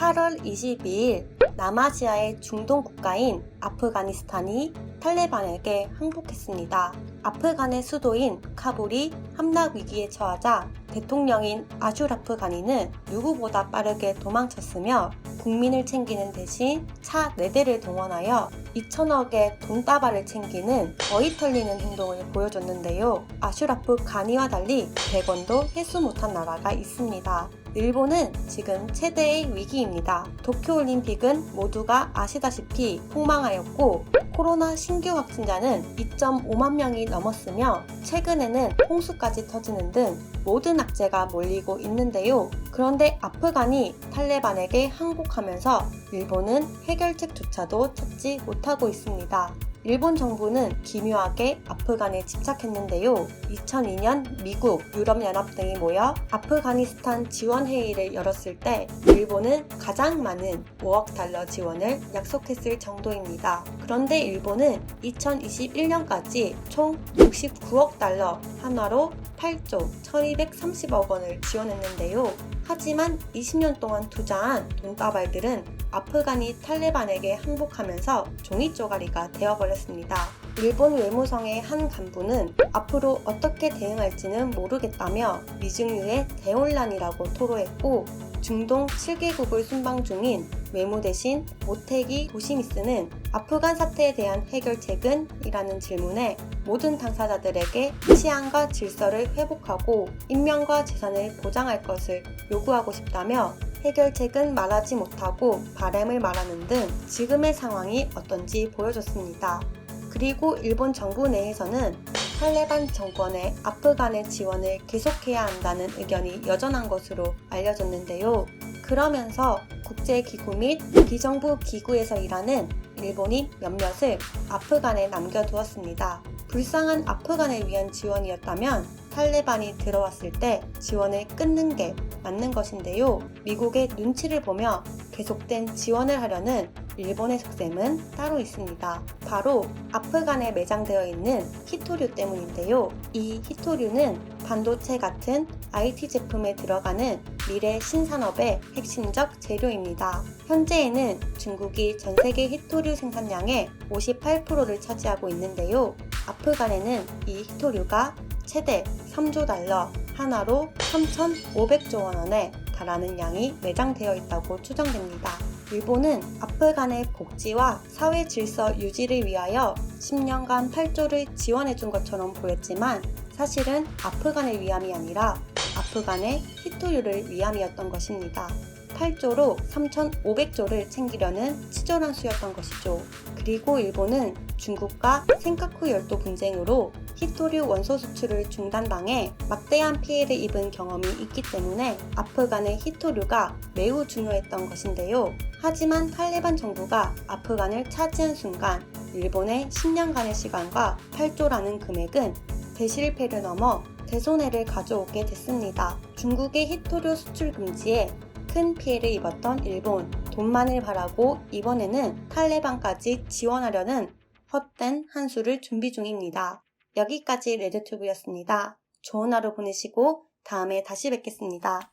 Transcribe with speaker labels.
Speaker 1: 8월 22일 남아시아의 중동 국가인 아프가니스탄이 탈레반에게 항복했습니다. 아프간의 수도인 카불이 함락 위기에 처하자 대통령인 아슈라프 가니는 누구보다 빠르게 도망쳤으며 국민을 챙기는 대신 차 4대를 동원하여 2천억의 돈다발을 챙기는 어이 털리는 행동을 보여줬는데요. 아슈라프 가니와 달리 100원도 회수 못한 나라가 있습니다. 일본은 지금 최대의 위기입니다. 도쿄올림픽은 모두가 아시다시피 폭망하였고 코로나 신규 확진자는 2.5만 명이 넘었으며 최근에는 홍수까지 터지는 등 모든 악재가 몰리고 있는데요. 그런데 아프간이 탈레반에게 항복하면서 일본은 해결책조차도 찾지 못하고 있습니다. 일본 정부는 기묘하게 아프간에 집착했는데요. 2002년 미국, 유럽연합 등이 모여 아프가니스탄 지원 회의를 열었을 때 일본은 가장 많은 5억 달러 지원을 약속했을 정도입니다. 그런데 일본은 2021년까지 총 69억 달러 한화로 8조 1230억 원을 지원했는데요. 하지만 20년 동안 투자한 돈다발들은 아프간이 탈레반에게 항복하면서 종이 쪼가리가 되어버렸습니다. 일본 외무성의 한 간부는 앞으로 어떻게 대응할지는 모르겠다며 미증유의 대혼란이라고 토로했고 중동 7개국을 순방 중인 외무대신 모테기 도시미스는 아프간 사태에 대한 해결책은? 이라는 질문에 모든 당사자들에게 치안과 질서를 회복하고 인명과 재산을 보장할 것을 요구하고 싶다며 해결책은 말하지 못하고 바램을 말하는 등 지금의 상황이 어떤지 보여줬습니다. 그리고 일본 정부 내에서는 탈레반 정권의 아프간의 지원을 계속해야 한다는 의견이 여전한 것으로 알려졌는데요. 그러면서 국제기구 및 비정부 기구에서 일하는 일본인 몇몇을 아프간에 남겨두었습니다. 불쌍한 아프간을 위한 지원이었다면 탈레반이 들어왔을 때 지원을 끊는 게 맞는 것인데요. 미국의 눈치를 보며 계속된 지원을 하려는 일본의 속셈은 따로 있습니다. 바로 아프간에 매장되어 있는 히토류 때문인데요. 이 히토류는 반도체 같은 IT 제품에 들어가는 미래 신산업의 핵심적 재료입니다. 현재에는 중국이 전 세계 히토류 생산량의 58%를 차지하고 있는데요. 아프간에는 이 히토류가 최대 3조 달러, 하나로 3,500조 원원에 달하는 양이 매장되어 있다고 추정됩니다. 일본은 아프간의 복지와 사회 질서 유지를 위하여 10년간 8조를 지원해 준 것처럼 보였지만 사실은 아프간의 위함이 아니라 아프간의 히토류를 위함이었던 것입니다. 8조로 3,500조를 챙기려는 치졸한 수였던 것이죠. 그리고 일본은 중국과 센카쿠 열도 분쟁으로 히토류 원소 수출을 중단당해 막대한 피해를 입은 경험이 있기 때문에 아프간의 히토류가 매우 중요했던 것인데요. 하지만 탈레반 정부가 아프간을 차지한 순간 일본의 10년간의 시간과 8조라는 금액은 대실패를 넘어 대손해를 가져오게 됐습니다. 중국의 히토류 수출 금지에 큰 피해를 입었던 일본, 돈만을 바라고 이번에는 탈레반까지 지원하려는 헛된 한 수를 준비 중입니다. 여기까지 레드튜브였습니다. 좋은 하루 보내시고 다음에 다시 뵙겠습니다.